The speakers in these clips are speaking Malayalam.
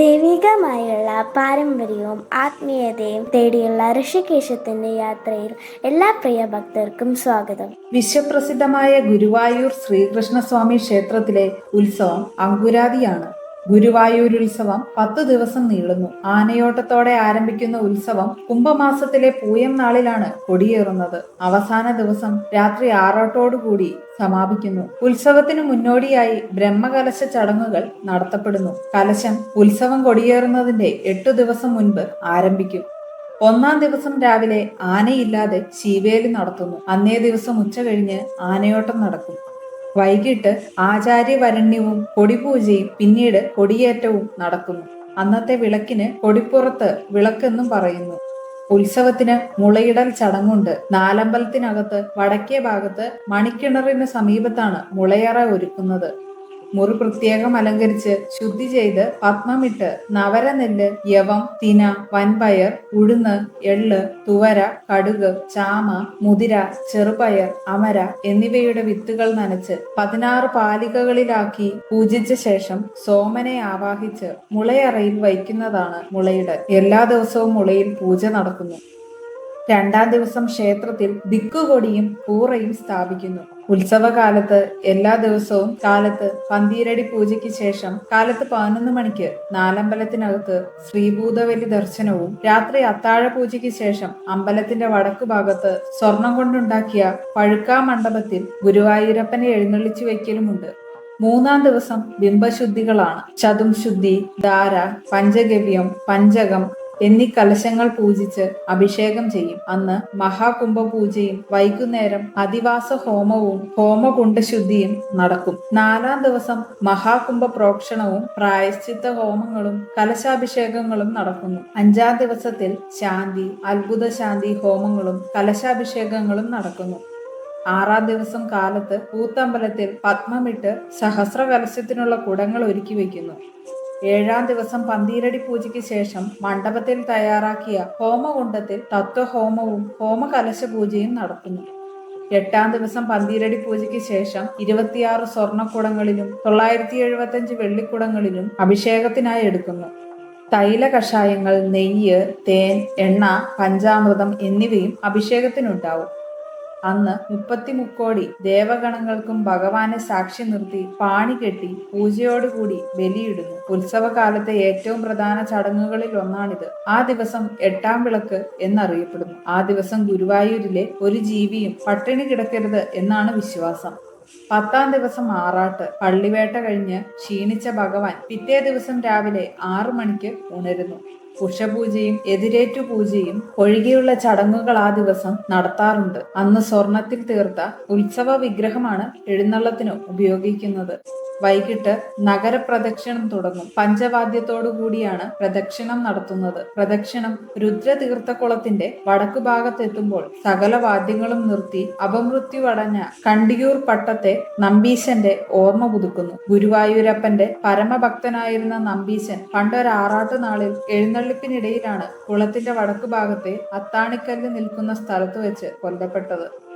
ദൈവികമായുള്ള പാരമ്പര്യവും ആത്മീയതയും തേടിയുള്ള ഋഷികേശത്തിന്റെ യാത്രയിൽ എല്ലാ പ്രിയ ഭക്തർക്കും സ്വാഗതം. വിശ്വപ്രസിദ്ധമായ ഗുരുവായൂർ ശ്രീകൃഷ്ണസ്വാമി ക്ഷേത്രത്തിലെ ഉത്സവം അങ്കുരാതിയാണ് ഗുരുവായൂർ ഉത്സവം പത്തു ദിവസം നീളുന്നു. ആനയോട്ടത്തോടെ ആരംഭിക്കുന്ന ഉത്സവം കുംഭമാസത്തിലെ പൂയം നാളിലാണ് കൊടിയേറുന്നത്. അവസാന ദിവസം രാത്രി ആറോട്ടോടുകൂടി സമാപിക്കുന്നു. ഉത്സവത്തിന് മുന്നോടിയായി ബ്രഹ്മകലശ ചടങ്ങുകൾ നടത്തപ്പെടുന്നു. കലശം ഉത്സവം കൊടിയേറുന്നതിന്റെ എട്ടു ദിവസം മുൻപ് ആരംഭിക്കും. ഒന്നാം ദിവസം രാവിലെ ആനയില്ലാതെ ശീവേലി നടത്തുന്നു. അന്നേ ദിവസം ഉച്ച കഴിഞ്ഞ് ആനയോട്ടം നടക്കും. വൈകിട്ട് ആചാര്യവരണ്യവും കൊടിപൂജയും പിന്നീട് കൊടിയേറ്റവും നടക്കുന്നു. അന്നത്തെ വിളക്കിന് കൊടിപ്പുറത്ത് വിളക്കെന്നും പറയുന്നു. ഉത്സവത്തിന് മുളയിടൽ ചടങ്ങുണ്ട്. നാലമ്പലത്തിനകത്ത് വടക്കേ ഭാഗത്ത് മണിക്കിണറിന് സമീപത്താണ് മുളയറ ഒരുക്കുന്നത്. മുറി പ്രത്യേകം അലങ്കരിച്ച് ശുദ്ധി ചെയ്ത് പത്മമിട്ട് നവരനെല്ല് യവം തിന വൻപയർ ഉഴുന്ന് എള്ള് തുവര കടുക് ചാമ മുതിര ചെറുപയർ അമര എന്നിവയുടെ വിത്തുകൾ നനച്ച് പതിനാറ് പാലികകളിലാക്കി പൂജിച്ച ശേഷം സോമനെ ആവാഹിച്ച് മുളയറയിൽ വയ്ക്കുന്നതാണ് മുളയിടൽ എല്ലാ ദിവസവും മുളയിൽ പൂജ നടക്കുന്നു. രണ്ടാം ദിവസം ക്ഷേത്രത്തിൽ ദിക്കുകൊടിയും കൂറയും സ്ഥാപിക്കുന്നു. ഉത്സവകാലത്ത് എല്ലാ ദിവസവും കാലത്ത് പന്തീരടി പൂജയ്ക്ക് ശേഷം കാലത്ത് പതിനൊന്ന് മണിക്ക് നാലമ്പലത്തിനകത്ത് ശ്രീഭൂതവലി ദർശനവും രാത്രി അത്താഴ പൂജയ്ക്ക് ശേഷം അമ്പലത്തിന്റെ വടക്കു ഭാഗത്ത് സ്വർണം കൊണ്ടുണ്ടാക്കിയ പഴുക്കാ മണ്ഡപത്തിൽ ഗുരുവായൂരപ്പനെ എഴുന്നള്ളിച്ചു വയ്ക്കലുമുണ്ട്. മൂന്നാം ദിവസം ബിംബശുദ്ധികളാണ്. ചതുംശുദ്ധി ധാര പഞ്ചഗവ്യം പഞ്ചകം എന്നീ കലശങ്ങൾ പൂജിച്ച് അഭിഷേകം ചെയ്യും. അന്ന് മഹാകുംഭ പൂജയും വൈകുന്നേരം അധിവാസ ഹോമവും ഹോമകുണ്ഡശുദ്ധിയും നടക്കും. നാലാം ദിവസം മഹാകുംഭ പ്രോക്ഷണവും പ്രായശ്ചിത്ത ഹോമങ്ങളും കലശാഭിഷേകങ്ങളും നടക്കുന്നു. അഞ്ചാം ദിവസത്തിൽ ശാന്തി അത്ഭുത ശാന്തി ഹോമങ്ങളും കലശാഭിഷേകങ്ങളും നടക്കുന്നു. ആറാം ദിവസം കാലത്ത് പൂത്തമ്പലത്തിൽ പത്മമിട്ട് സഹസ്ര കലശത്തിനുള്ള കുടങ്ങൾ ഒരുക്കി വയ്ക്കുന്നു. ഏഴാം ദിവസം പന്തീരടി പൂജയ്ക്ക് ശേഷം മണ്ഡപത്തിൽ തയ്യാറാക്കിയ ഹോമകുണ്ടത്തിൽ തത്വഹോമവും ഹോമകലശ പൂജയും നടത്തുന്നു എട്ടാം ദിവസം പന്തീരടി പൂജയ്ക്ക് ശേഷം ഇരുപത്തിയാറ് സ്വർണക്കുടങ്ങളിലും തൊള്ളായിരത്തി എഴുപത്തഞ്ച് വെള്ളിക്കുടങ്ങളിലും അഭിഷേകത്തിനായി എടുക്കുന്നു. തൈല കഷായങ്ങൾ നെയ്യ് തേൻ എണ്ണ പഞ്ചാമൃതം എന്നിവയും അഭിഷേകത്തിനുണ്ടാവും. അന്ന് മുപ്പത്തി മുക്കോടി ദേവഗണങ്ങൾക്കും ഭഗവാനെ സാക്ഷി നിർത്തി പാണി കെട്ടി പൂജയോടുകൂടി ബലിയിടുന്നു. ഉത്സവകാലത്തെ ഏറ്റവും പ്രധാന ചടങ്ങുകളിൽ ഒന്നാണിത്. ആ ദിവസം എട്ടാം വിളക്ക് എന്നറിയപ്പെടുന്നു. ആ ദിവസം ഗുരുവായൂരിലെ ഒരു ജീവിയും പട്ടിണി കിടക്കരുത് എന്നാണ് വിശ്വാസം. പത്താം ദിവസം ആറാട്ട് പള്ളിവേട്ട കഴിഞ്ഞ് ക്ഷീണിച്ച ഭഗവാൻ പിറ്റേ ദിവസം രാവിലെ ആറു മണിക്ക് ഉണരുന്നു. ഉഷപൂജയും എതിരേറ്റു പൂജയും ഒഴികെയുള്ള ചടങ്ങുകൾ ആ ദിവസം നടത്താറുണ്ട്. അന്ന് സ്വർണത്തിൽ തീർത്ത ഉത്സവ വിഗ്രഹമാണ് എഴുന്നള്ളത്തിന് ഉപയോഗിക്കുന്നത്. വൈകിട്ട് നഗരപ്രദക്ഷിണം തുടങ്ങും. പഞ്ചവാദ്യത്തോടുകൂടിയാണ് പ്രദക്ഷിണം നടത്തുന്നത്. പ്രദക്ഷിണം രുദ്രതീർത്ഥക്കുളത്തിന്റെ വടക്കു ഭാഗത്തെത്തുമ്പോൾ സകല വാദ്യങ്ങളും നിർത്തി അപമൃത്യുവടഞ്ഞ കണ്ടിയൂർ പട്ടത്തെ നമ്പീശന്റെ ഓർമ്മ പുതുക്കുന്നു. ഗുരുവായൂരപ്പന്റെ പരമഭക്തനായിരുന്ന നമ്പീശൻ പണ്ടൊരു ആറാട്ട് നാളിൽ എഴുന്നള്ളിപ്പിനിടയിലാണ് കുളത്തിന്റെ വടക്കു ഭാഗത്തെ അത്താണിക്കല്ല് നിൽക്കുന്ന സ്ഥലത്ത് വെച്ച് കൊല്ലപ്പെട്ടത്.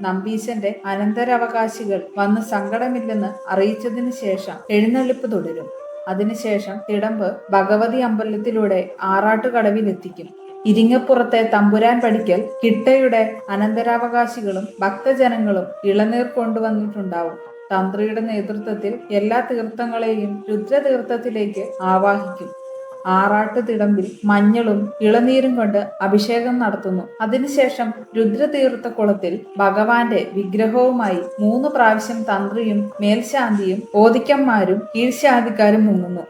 നമ്പീശന്റെ അനന്തരാവകാശികൾ വന്ന് സങ്കടമില്ലെന്ന് അറിയിച്ചതിനു ശേഷം എഴുന്നള്ളിപ്പ് തുടരും. അതിനുശേഷം തിടമ്പ് ഭഗവതി അമ്പലത്തിലൂടെ ആറാട്ടുകടവിലെത്തിക്കും. ഇരിങ്ങപ്പുറത്തെ തമ്പുരാൻ പടിക്കൽ കിട്ടയുടെ അനന്തരാവകാശികളും ഭക്തജനങ്ങളും ഇളനീർ കൊണ്ടുവന്നിട്ടുണ്ടാവും. തന്ത്രിയുടെ നേതൃത്വത്തിൽ എല്ലാ തീർത്ഥങ്ങളെയും രുദ്രതീർത്ഥത്തിലേക്ക് ആവാഹിക്കും. ആറാട്ട് തിടമ്പിൽ മഞ്ഞളും ഇളനീരും കൊണ്ട് അഭിഷേകം നടത്തുന്നു. അതിനുശേഷം രുദ്രതീർത്ഥക്കുളത്തിൽ ഭഗവാന്റെ വിഗ്രഹവുമായി മൂന്ന് പ്രാവശ്യം തന്ത്രിയും മേൽശാന്തിയും ഓദിക്കന്മാരും കീഴ്ശാന്തിക്കാരും മുങ്ങുന്നു.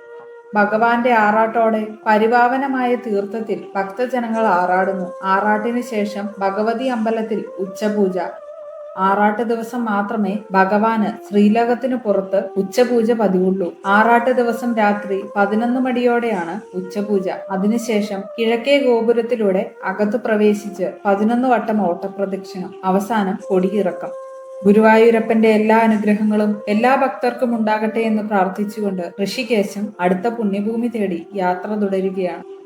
ഭഗവാന്റെ ആറാട്ടോടെ പരിപാവനമായ തീർത്ഥത്തിൽ ഭക്തജനങ്ങൾ ആറാടുന്നു. ആറാട്ടിനു ശേഷം ഭഗവതി അമ്പലത്തിൽ ഉച്ചപൂജ. ആറാട്ട് ദിവസം മാത്രമേ ഭഗവാന് ശ്രീലോകത്തിനു പുറത്ത് ഉച്ചപൂജ പതിവുള്ളൂ. ആറാട്ട് ദിവസം രാത്രി പതിനൊന്ന് മണിയോടെയാണ് ഉച്ചപൂജ. അതിനുശേഷം കിഴക്കേ ഗോപുരത്തിലൂടെ അകത്ത് പ്രവേശിച്ച് പതിനൊന്ന് വട്ടം ഓട്ടപ്രദക്ഷിണം അവസാനം കൊടിയിറക്കം. ഗുരുവായൂരപ്പന്റെ എല്ലാ അനുഗ്രഹങ്ങളും എല്ലാ ഭക്തർക്കും ഉണ്ടാകട്ടെ എന്ന് പ്രാർത്ഥിച്ചുകൊണ്ട് ഋഷികേശം അടുത്ത പുണ്യഭൂമി തേടി യാത്ര തുടരുകയാണ്.